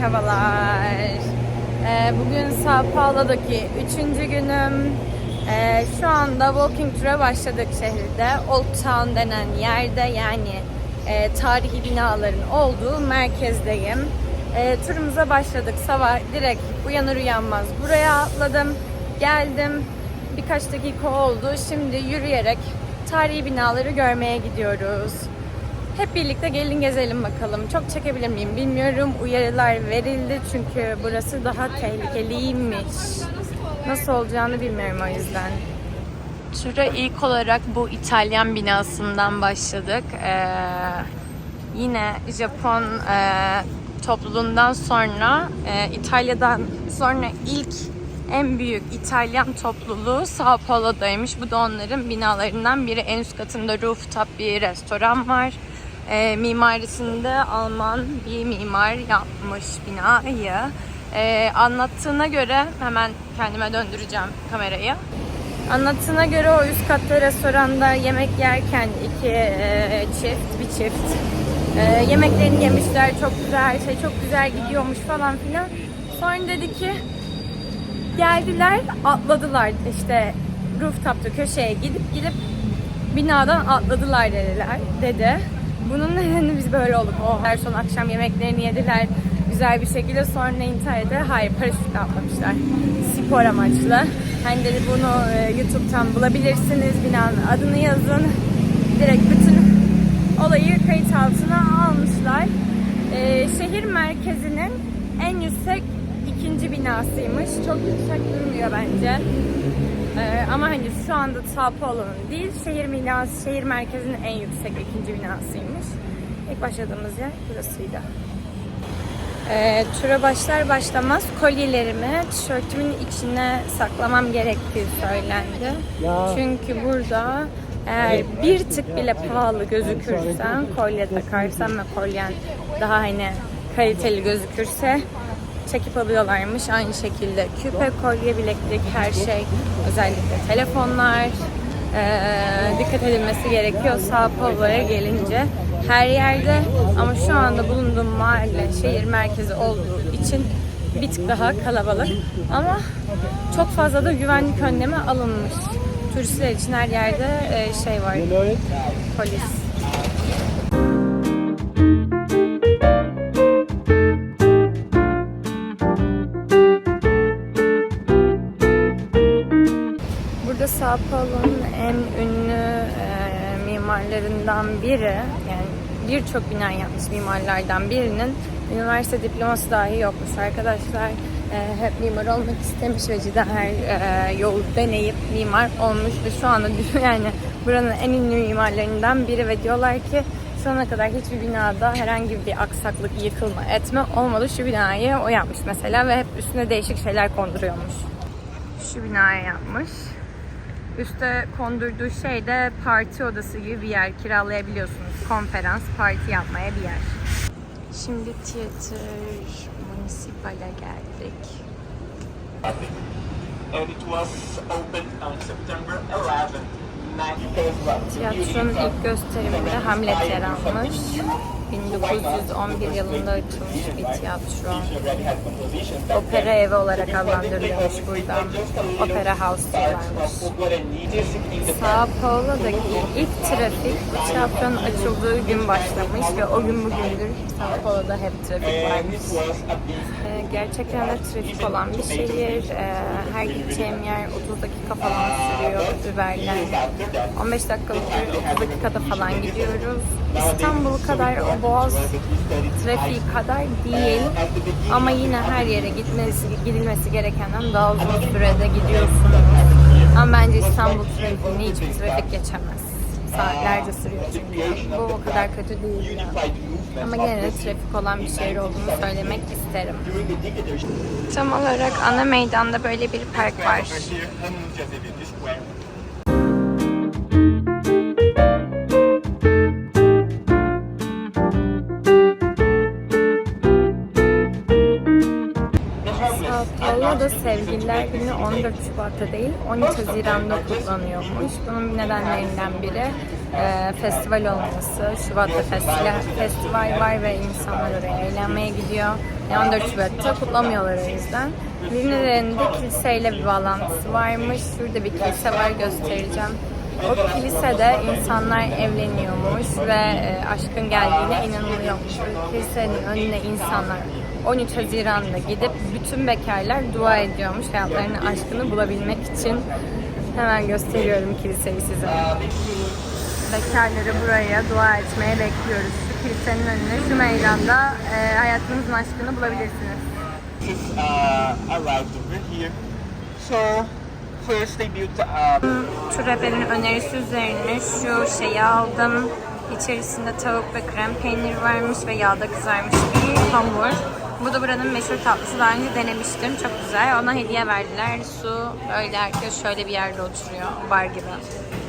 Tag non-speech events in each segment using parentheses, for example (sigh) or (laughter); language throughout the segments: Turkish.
merhabalar. Ee, bugün Sao Paulo'daki üçüncü günüm. Ee, şu anda walking tour'a başladık şehirde. Old Town denen yerde yani e, tarihi binaların olduğu merkezdeyim. Ee, turumuza başladık. Sabah direkt uyanır uyanmaz buraya atladım. Geldim. Birkaç dakika oldu. Şimdi yürüyerek tarihi binaları görmeye gidiyoruz. Hep birlikte gelin gezelim bakalım. Çok çekebilir miyim bilmiyorum. Uyarılar verildi çünkü burası daha tehlikeliymiş. Nasıl olacağını bilmiyorum o yüzden. Tura ilk olarak bu İtalyan binasından başladık. Ee, yine Japon e, topluluğundan sonra e, İtalya'dan sonra ilk en büyük İtalyan topluluğu Sao Paulo'daymış. Bu da onların binalarından biri. En üst katında rooftop bir restoran var. E, mimarisinde Alman bir mimar yapmış binayı. E, anlattığına göre hemen kendime döndüreceğim kamerayı. Anlattığına göre o üst katta restoranda yemek yerken iki e, çift, bir çift e, yemeklerini yemişler. Çok güzel, her şey çok güzel gidiyormuş falan filan. Sonra dedi ki geldiler, atladılar işte rooftop'ta köşeye gidip gidip binadan atladılar dediler dedi. Bunun nedeni biz böyle olduk. O her son akşam yemeklerini yediler güzel bir şekilde sonra internette hayır paraşütle atlamışlar. Spor amaçlı. Hani dedi bunu e, YouTube'dan bulabilirsiniz. Binanın adını yazın. Direkt bütün olayı kayıt altına almışlar. E, şehir merkezinin en yüksek ikinci binasıymış. Çok yüksek durmuyor bence. Ee, ama hani şu anda Sao Paulo'nun değil, şehir binası, şehir merkezinin en yüksek ikinci binasıymış. İlk başladığımız yer burasıydı. Ee, tura başlar başlamaz kolyelerimi tişörtümün içine saklamam gerektiği söylendi. Çünkü burada eğer bir tık bile pahalı gözükürsen, kolye takarsan ve kolyen daha hani kaliteli gözükürse çekip alıyorlarmış. Aynı şekilde küpe, kolye, bileklik, her şey. Özellikle telefonlar. Ee, dikkat edilmesi gerekiyor Sao Paulo'ya gelince. Her yerde ama şu anda bulunduğum mahalle şehir merkezi olduğu için bir tık daha kalabalık. Ama çok fazla da güvenlik önlemi alınmış. Turistler için her yerde e, şey var. Polis. Mimarlarından biri, yani birçok bina yapmış mimarlardan birinin üniversite diploması dahi yokmuş arkadaşlar. E, hep mimar olmak istemiş ve cidden her e, yolu deneyip mimar olmuş ve şu anda (laughs) yani buranın en ünlü mimarlarından biri ve diyorlar ki şu ana kadar hiçbir binada herhangi bir aksaklık, yıkılma, etme olmadı. Şu binayı o yapmış mesela ve hep üstüne değişik şeyler konduruyormuş. Şu binaya yapmış. Üste kondurduğu şey de parti odası gibi bir yer kiralayabiliyorsunuz. Konferans, parti yapmaya bir yer. Şimdi Theater Municipal'e geldik. and it was opened on September 11, 1931. Tiyatronun ilk gösteriminde Hamlet yer almış. 1911 yılında açılmış bir tiyatro. Opera evi olarak adlandırılıyormuş burada. Opera House diyorlarmış. Sao Paulo'daki ilk trafik bu tiyatronun açıldığı gün başlamış ve o gün bugündür Sao Paulo'da hep trafik varmış. Ee, gerçekten de trafik olan bir şehir. Ee, her gideceğim yer 30 dakika falan sürüyor Uber'den. 15 dakikalık bir 30 dakikada falan gidiyoruz. İstanbul kadar Boğaz trafiği kadar değil ama yine her yere gitmesi, gidilmesi gerekenden daha uzun sürede gidiyorsunuz. Ama bence İstanbul trafiğini hiçbir trafik geçemez. Saatlerce sürüyor çünkü. Bu o kadar kötü değil ya. Ama gene trafik olan bir şehir olduğunu söylemek isterim. Tam olarak ana meydanda böyle bir park var. Paulo'da Sevgililer Günü 14 Şubat'ta değil 13 Haziran'da kutlanıyormuş. Bunun nedenlerinden biri e, festival olması. Şubat'ta festival, festival var ve insanlar oraya eğlenmeye gidiyor. Yani 14 Şubat'ta kutlamıyorlar o yüzden. Birinin de kiliseyle bir bağlantısı varmış. Şurada bir kilise var göstereceğim. O kilisede insanlar evleniyormuş ve e, aşkın geldiğine inanılıyormuş. Kilisenin önüne insanlar 13 Haziran'da gidip bütün bekarlar dua ediyormuş hayatlarının aşkını bulabilmek için. Hemen gösteriyorum kiliseyi size. Bekarları buraya dua etmeye bekliyoruz. Şu kilisenin önüne, şu meydanda e, hayatınızın aşkını bulabilirsiniz. Just uh, arrived over here. So first they built uh, Tur rehberinin önerisi üzerine şu şeyi aldım. İçerisinde tavuk ve krem peynir varmış ve yağda kızarmış bir hamur. Bu da buranın meşhur tatlısı. Daha önce denemiştim. Çok güzel. Ona hediye verdiler. Su öyle herkes şöyle bir yerde oturuyor. Bar gibi.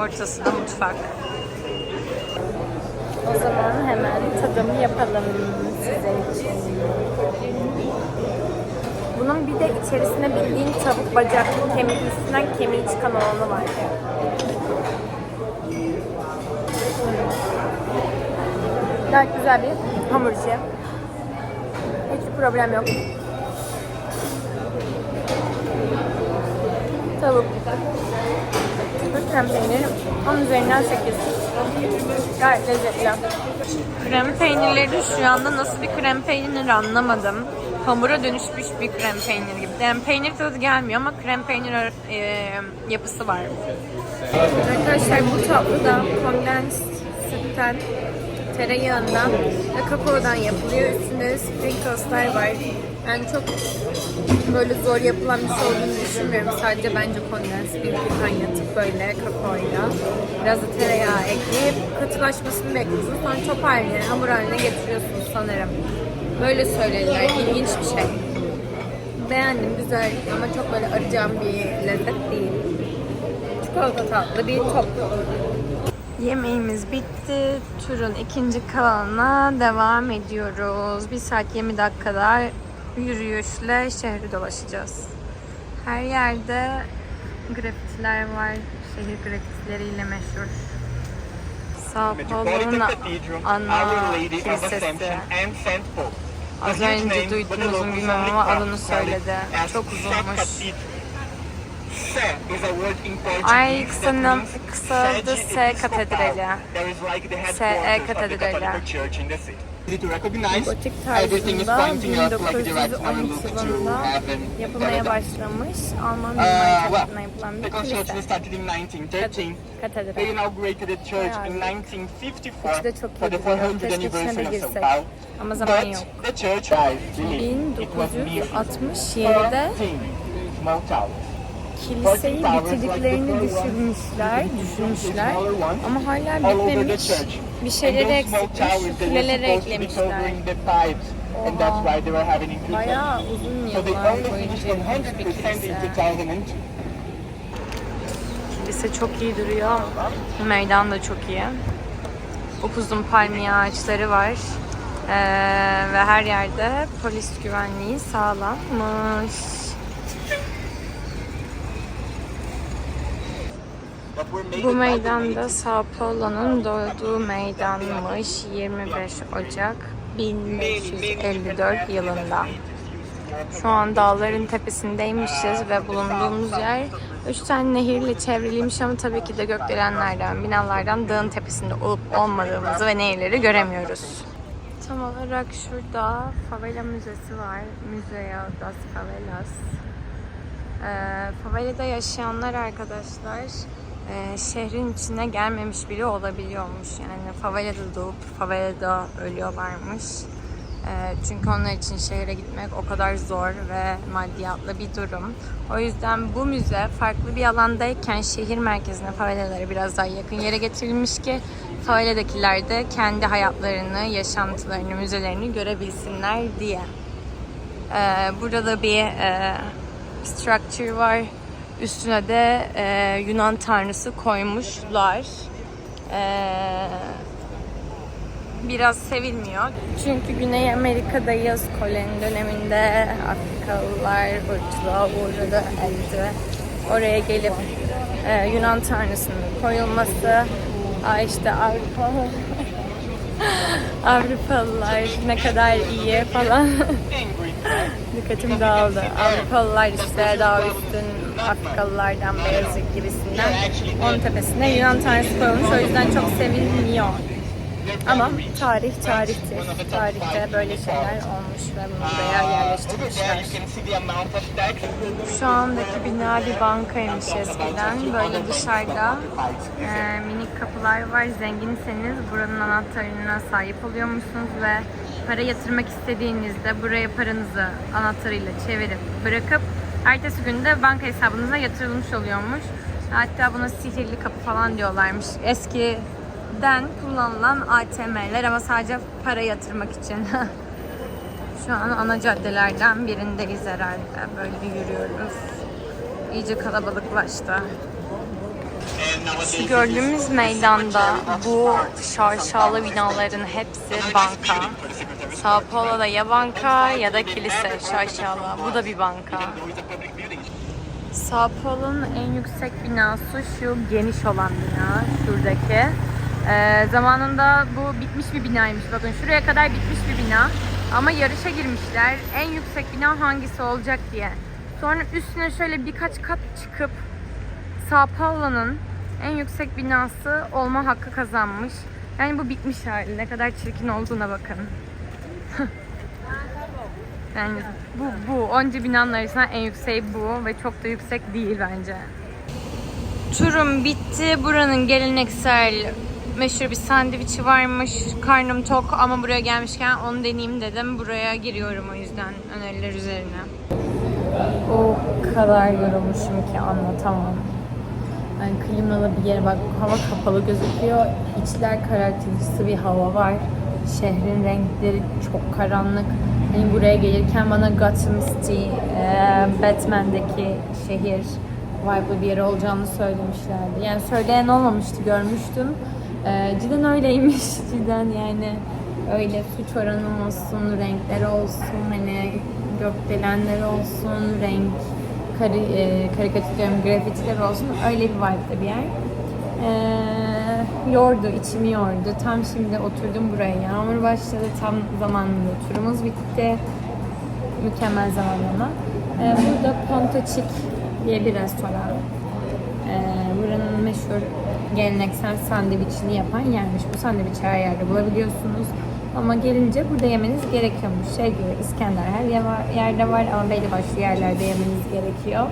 Ortasında mutfak. O zaman hemen tadımı yapalım size için. Bunun bir de içerisinde bildiğin tavuk bacak kemik üstünden kemiği çıkan olanı var. Gayet güzel bir hamur. Problem yok. Tavuk. Krem peyniri. Onun üzerinden 8. Gayet lezzetli. Krem peynirleri şu anda nasıl bir krem peyniri anlamadım. Hamura dönüşmüş bir krem peynir gibi. Yani peynir tadı gelmiyor ama krem peynir e, yapısı var. Arkadaşlar bu tatlı da kondens sütten, tereyağından ve kakaodan yapılıyor. Üstünde de sprinkleslar var. Yani çok böyle zor yapılan bir şey olduğunu düşünmüyorum. Sadece bence kondens bir kaynatıp böyle kakaoyla biraz da tereyağı ekleyip katılaşmasını bekliyorsunuz. Sonra top haline, hamur haline getiriyorsunuz sanırım. Böyle söylediler. İlginç bir şey. Beğendim, güzel ama çok böyle arayacağım bir lezzet değil. Çikolata tatlı bir top. Yemeğimiz bitti. Turun ikinci kalanına devam ediyoruz. 1 saat 20 dakikada yürüyüşle şehri dolaşacağız. Her yerde grafitiler var. Şehir grafitileriyle meşhur. Sao Paulo'nun ana kilisesi. Az önce bilmiyorum only ama adını söyledi. Çok uzunmuş. Cathedral. Se is a word in Portuguese Ay, that kısa- means kısaldı sede S katedrali. There is like the SE the katedrali. Gotik tarzında pointing up like a direct 1912 arrow look to yılında yapılmaya başlamış Alman mimari well, tarafından yapılan bir kilise. 1913. They Katedral. inaugurated the church in Bayağı. 1954 İçi de çok for the iyi duruyor. 400th Keşke içine de anniversary of São girsek. Paulo. Ama zaman But yok. the church, was mere 1967'de 13 small towers. Kiliseyi bitirdiklerini düşünmüşler, düşünmüşler ama hala bitmemiş. Bir şeyleri eksikmiş, be eklemişler. and that's Oha. why they were having increased. Bayağı uzun yıllar boyunca bir 100% in kilise. 2002. Kilise çok iyi duruyor. Meydan da çok iyi. Upuzun palmiye ağaçları var. Ee, ve her yerde polis güvenliği sağlanmış. Bu meydanda natives. Sao Paulo'nun doğduğu meydanmış 25 Ocak 1554 yılında. Şu an dağların tepesindeymişiz ve bulunduğumuz yer üç tane nehirle çevriliymiş ama tabii ki de gökdelenlerden, binalardan dağın tepesinde olup olmadığımızı ve nehirleri göremiyoruz. Tam olarak şurada favela müzesi var. Museo das Favelas. Ee, favelada yaşayanlar arkadaşlar e, şehrin içine gelmemiş biri olabiliyormuş. Yani favelada doğup favelada ölüyorlarmış. E, çünkü onlar için şehre gitmek o kadar zor ve maddiyatlı bir durum. O yüzden bu müze farklı bir alandayken şehir merkezine favelalara biraz daha yakın yere getirilmiş ki faveladakiler de kendi hayatlarını, yaşantılarını, müzelerini görebilsinler diye. Ee, burada bir e, structure var. Üstüne de e, Yunan tanrısı koymuşlar. Ee, biraz sevilmiyor. Çünkü Güney Amerika'dayız. Koloni döneminde Afrikalılar ırkçılığa uğradı, eldi. Oraya gelip e, Yunan tanrısının koyulması, Aa işte Avrupa (laughs) Avrupalılar ne kadar iyi falan. Dikkatim dağıldı. Avrupalılar işte daha üstün Afrikalılardan beyazı gibisinden. Onun tepesine Yunan tanrısı koyulmuş. O yüzden çok sevilmiyor. Ama tarih tarihtir. Tarihte böyle şeyler olmuş ve bunu buraya yerleştirmişler. Şu andaki bina bir bankaymış eskiden. Böyle dışarıda e, minik kapılar var. Zenginseniz buranın anahtarına sahip oluyormuşsunuz ve para yatırmak istediğinizde buraya paranızı anahtarıyla çevirip bırakıp ertesi günde banka hesabınıza yatırılmış oluyormuş. Hatta buna sihirli kapı falan diyorlarmış. Eskiden kullanılan ATM'ler ama sadece para yatırmak için. (laughs) Şu an ana caddelerden birindeyiz herhalde. Böyle yürüyoruz. İyice kalabalıklaştı. Şu gördüğümüz meydanda bu şarşalı binaların hepsi banka. Sao Paulo'da ya banka ya da kilise şarşalı. Bu da bir banka. Sao Paulo'nun en yüksek binası şu geniş olan bina şuradaki. Ee, zamanında bu bitmiş bir binaymış. Bakın şuraya kadar bitmiş bir bina. Ama yarışa girmişler. En yüksek bina hangisi olacak diye. Sonra üstüne şöyle birkaç kat çıkıp Sao Paulo'nun en yüksek binası olma hakkı kazanmış. Yani bu bitmiş hali. Ne kadar çirkin olduğuna bakın. (laughs) yani bu, bu. Onca binanın arasında en yükseği bu ve çok da yüksek değil bence. Turum bitti. Buranın geleneksel meşhur bir sandviçi varmış. Karnım tok ama buraya gelmişken onu deneyeyim dedim. Buraya giriyorum o yüzden öneriler üzerine. O kadar yorulmuşum ki anlatamam. Yani klimalı bir yer bak hava kapalı gözüküyor. İçler karartıcısı bir hava var. Şehrin renkleri çok karanlık. Hani buraya gelirken bana Gotham City, e, Batman'deki şehir vibe'lı bir yer olacağını söylemişlerdi. Yani söyleyen olmamıştı, görmüştüm. E, cidden öyleymiş, (laughs) cidden yani öyle suç oranı olsun, renkleri olsun, hani gökdelenler olsun, renk kari, e, karikatürlerim, grafitiler olsun öyle bir vibe'de bir yer. Ee, yordu, içimi yordu. Tam şimdi oturdum buraya. Yağmur başladı. Tam zamanında turumuz bitti. Mükemmel zamanlama. Ee, burada Pontoçik diye bir restoran. Ee, buranın meşhur geleneksel sandviçini yapan yermiş. Bu sandviçi her yerde bulabiliyorsunuz. Ama gelince burada yemeniz gerekiyormuş. Şey gibi İskender her yerde var ama belli başlı yerlerde yemeniz gerekiyor.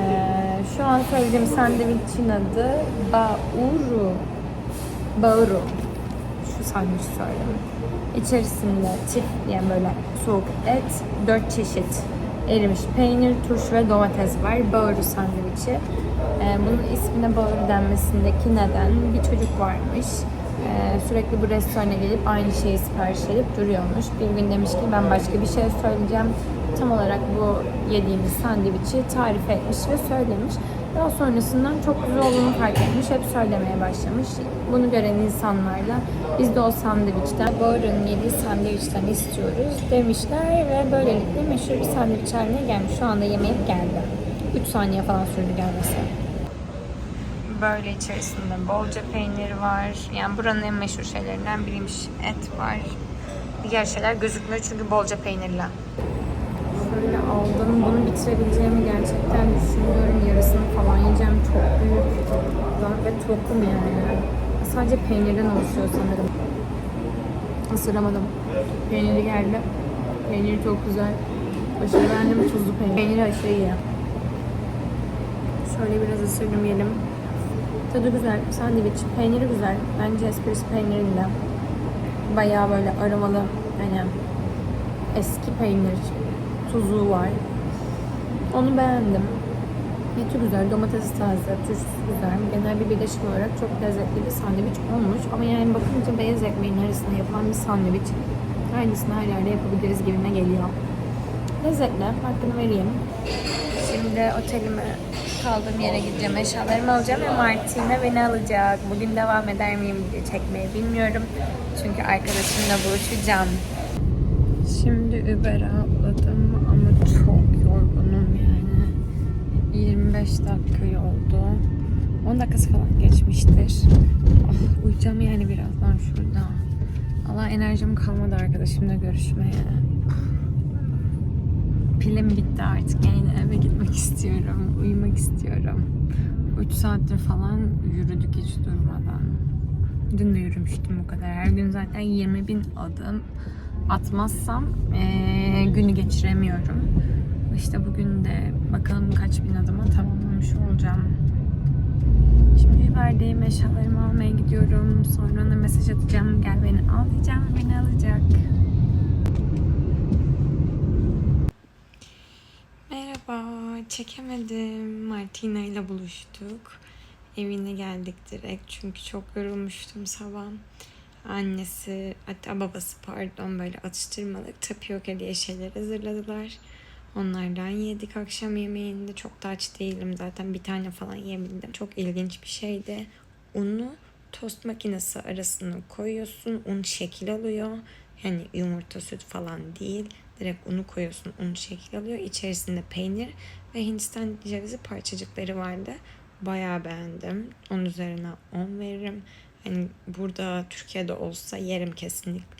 Ee, şu an söylediğim sandviçin adı Bauru. Bauru. Şu sandviç söyledim. İçerisinde tif yani böyle soğuk et, dört çeşit erimiş peynir, turşu ve domates var. Bauru sandviçi. Ee, bunun ismine Bauru denmesindeki neden bir çocuk varmış. Ee, sürekli bu restorana gelip aynı şeyi sipariş edip duruyormuş. Bir gün demiş ki ben başka bir şey söyleyeceğim. Tam olarak bu yediğimiz sandviçi tarif etmiş ve söylemiş. Daha sonrasından çok güzel olduğunu fark etmiş. Hep söylemeye başlamış. Bunu gören insanlarla biz de o sandviçten, Bauer'ın yediği sandviçten istiyoruz demişler ve böylelikle meşhur bir sandviç haline gelmiş. Şu anda yemek geldi. 3 saniye falan sürdü gelmesi. Böyle içerisinde bolca peynir var. Yani buranın en meşhur şeylerinden biriymiş. Et var. Diğer şeyler gözükmüyor çünkü bolca peynirli. Şöyle aldım. Bunu bitirebileceğimi gerçekten düşünüyorum. Yarısını falan yiyeceğim. Çok büyük. Ve tokum yani. Sadece peynirden oluşuyor sanırım. Isıramadım. Peyniri geldi. Peyniri çok güzel. Aşırı beğendim tuzlu peynir. Peyniri aşırı iyi. Şöyle biraz ısırdım yiyelim. Tadı güzel. Sandviç. Peyniri güzel. Bence espresso peynirinde. Bayağı böyle aromalı. Yani eski peynir. Tuzu var. Onu beğendim. Eti güzel, domatesi taze, turşusu güzel. Genel bir birleşim olarak çok lezzetli bir sandviç olmuş. Ama yani bakınca beyaz ekmeğin arasında yapılan bir sandviç. Aynısını her yerde yapabiliriz gibime geliyor. Lezzetli. Hakkını vereyim. Şimdi otelime kaldığım yere gideceğim. Eşyalarımı alacağım ve Martina beni alacak. Bugün devam eder miyim video çekmeye bilmiyorum. Çünkü arkadaşımla buluşacağım. Şimdi Uber'e 25 dakika yoldu. 10 dakikası falan geçmiştir. Ah, uyuyacağım yani birazdan şurada. Valla enerjim kalmadı arkadaşımla görüşmeye. Pilim bitti artık yani eve gitmek istiyorum. Uyumak istiyorum. 3 saattir falan yürüdük hiç durmadan. Dün de yürümüştüm bu kadar. Her gün zaten 20 bin adım atmazsam eee, günü geçiremiyorum. İşte bugün de bakalım kaç bin adıma tamamlamış olacağım. Şimdi verdiğim eşyalarımı almaya gidiyorum. Sonra ona mesaj atacağım. Gel beni al diyeceğim. Beni alacak. Merhaba. Çekemedim. Martina ile buluştuk. Evine geldik direkt. Çünkü çok yorulmuştum sabah. Annesi, hatta babası pardon böyle atıştırmalık tapioca diye şeyler hazırladılar. Onlardan yedik akşam yemeğinde. Çok da aç değilim zaten. Bir tane falan yiyebildim. Çok ilginç bir şeydi. Unu tost makinesi arasına koyuyorsun. Un şekil alıyor. Yani yumurta, süt falan değil. Direkt unu koyuyorsun. Un şekil alıyor. İçerisinde peynir ve Hindistan cevizi parçacıkları vardı. Bayağı beğendim. Onun üzerine 10 veririm. Hani burada Türkiye'de olsa yerim kesinlikle.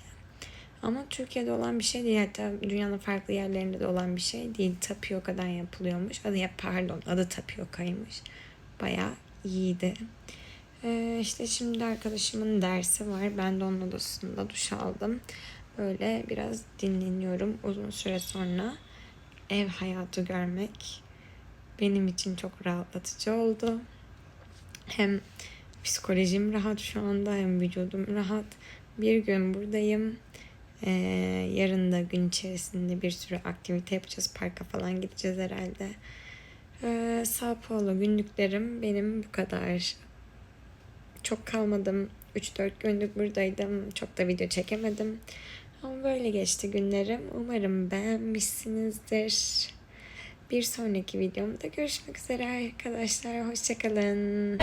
Ama Türkiye'de olan bir şey değil. Hatta dünyanın farklı yerlerinde de olan bir şey değil. Tapioka'dan yapılıyormuş. Adı ya pardon adı tapiokaymış. Bayağı iyiydi. Ee, işte şimdi arkadaşımın dersi var. Ben de onun odasında duş aldım. Böyle biraz dinleniyorum. Uzun süre sonra ev hayatı görmek benim için çok rahatlatıcı oldu. Hem psikolojim rahat şu anda hem vücudum rahat. Bir gün buradayım. Ee, yarın da gün içerisinde bir sürü aktivite yapacağız. Parka falan gideceğiz herhalde. Ee, Sao Paulo günlüklerim benim bu kadar. Çok kalmadım. 3-4 günlük buradaydım. Çok da video çekemedim. Ama böyle geçti günlerim. Umarım beğenmişsinizdir. Bir sonraki videomda görüşmek üzere arkadaşlar. Hoşçakalın.